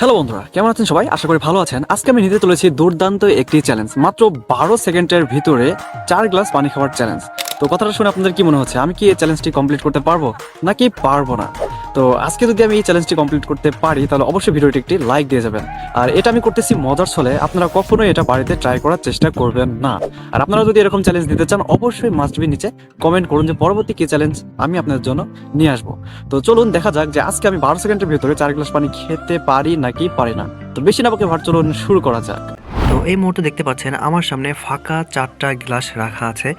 Hello বন্ধুরা, কেমন আছেন সবাই? আশা করি ভালো আছেন। আজকে আমি নিতে চলেছি দুর্দান্ত একটি চ্যালেঞ্জ মাত্র বারো সেকেন্ডের ভিতরে চার গ্লাস পানি খাওয়ার চ্যালেঞ্জ তো কথাটা শুনে আপনাদের কি মনে হচ্ছে? আমি কি এই চ্যালেঞ্জটি কমপ্লিট করতে পারব? নাকি পারব না? তো আজকে যদি আমি এই চ্যালেঞ্জটি কমপ্লিট করতে পারি, তাহলে অবশ্যই ভিডিওটি একটি লাইক দিয়ে যাবেন। আর এটা আমি করতেছি মজার ছলে, আপনারা কখনোই এটা বাড়িতে ট্রাই করার চেষ্টা করবেন না। আর আপনারা যদি এরকম চ্যালেঞ্জ দিতে চান, অবশ্যই মাস্ট বি নিচে কমেন্ট করুন যে পরবর্তী কি চ্যালেঞ্জ আমি আপনাদের জন্য নিয়ে আসব। তো চলুন দেখা যাক যে আজকে আমি বারো সেকেন্ডের ভিতরে চার গ্লাস পানি খেতে পারি নাকি পারি না। তো বেশি না পাকে ভাট, চলুন শুরু করা যাক। তো এই মুহূর্তে দেখতে পাচ্ছেন আমার সামনে ফাঁকা চারটা গ্লাস রাখা আছে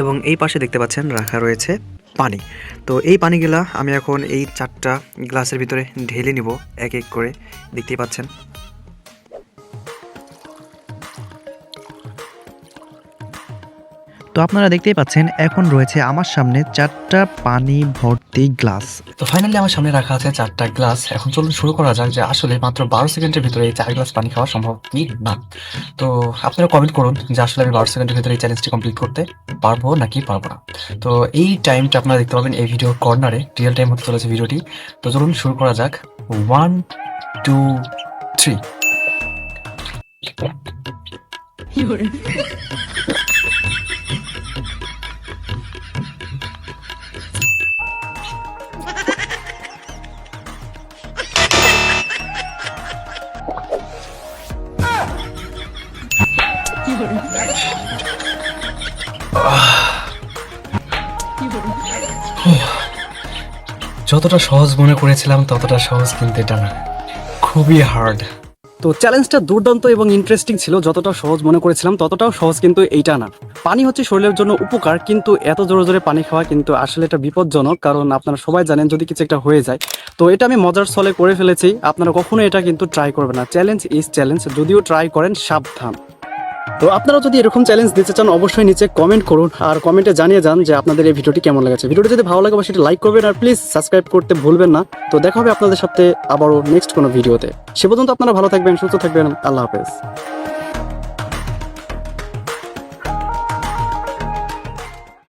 এবং এই পাশে দেখতে পাচ্ছেন রাখা রয়েছে পানি। তো এই পানিগুলা আমি এখন এই চারটা গ্লাসের ভিতরে ঢেলে নিব, এক এক করে। দেখতেই পাচ্ছেন। তো আপনারা দেখতেই পাচ্ছেন এখন রয়েছে আমার সামনে চারটা পানি ভর্তি গ্লাস। তো ফাইনালি আমার সামনে রাখা আছে চারটা গ্লাস। এখন চলুন শুরু করা যাক যে আসলে মাত্র বারো সেকেন্ডের ভিতরে এই চার গ্লাস পানি খাওয়া সম্ভব কি না। তো আপনারা কমেন্ট করুন যে আসলে আমি বারো সেকেন্ডের ভিতরে এই চ্যালেঞ্জটি কমপ্লিট করতে পারব নাকি পারব না। তো এই টাইমটা আপনারা দেখতে পাবেন এই ভিডিও কর্নারে রিয়েল টাইম হতে চলেছে ভিডিওটি তো চলুন শুরু করা যাক। ওয়ান টু থ্রি যতটা সহজ মনে করেছিলাম, ততটা সহজ কিন্তু এটা না। খুবই হার্ড তো চ্যালেঞ্জটা দুর্দান্ত এবং ইন্টারেস্টিং ছিল, যতটা সহজ মনে করেছিলাম, ততটাও সহজ কিন্তু এইটা না। পানি হচ্ছে শরীরের জন্য উপকার, কিন্তু এত জোরে জোরে পানি খাওয়া কিন্তু আসলে এটা বিপজ্জনক, কারণ আপনারা সবাই জানেন যদি কিছু একটা হয়ে যায়। তো এটা আমি মজার ছলে করে ফেলেছি, আপনারা কখনো এটা কিন্তু ট্রাই করবেন না। চ্যালেঞ্জ ইজ চ্যালেঞ্জ যদিও ট্রাই করেন, সাবধান। তো আপনারা যদি এরকম চ্যালেঞ্জ দিতে চান, অবশ্যই নিচে কমেন্ট করুন আর কমেন্টে জানিয়ে যান যে আপনাদের এই ভিডিওটি কেমন লেগেছে। ভিডিওটি যদি ভালো লাগে বা সেটা লাইক করবেন আর প্লিজ সাবস্ক্রাইব করতে ভুলবেন না। তো দেখা হবে আপনাদের সাথে আবারও নেক্সট কোনো ভিডিওতে সে পর্যন্ত আপনারা ভালো থাকবেন, সুস্থ থাকবেন। আল্লাহ হাফেজ।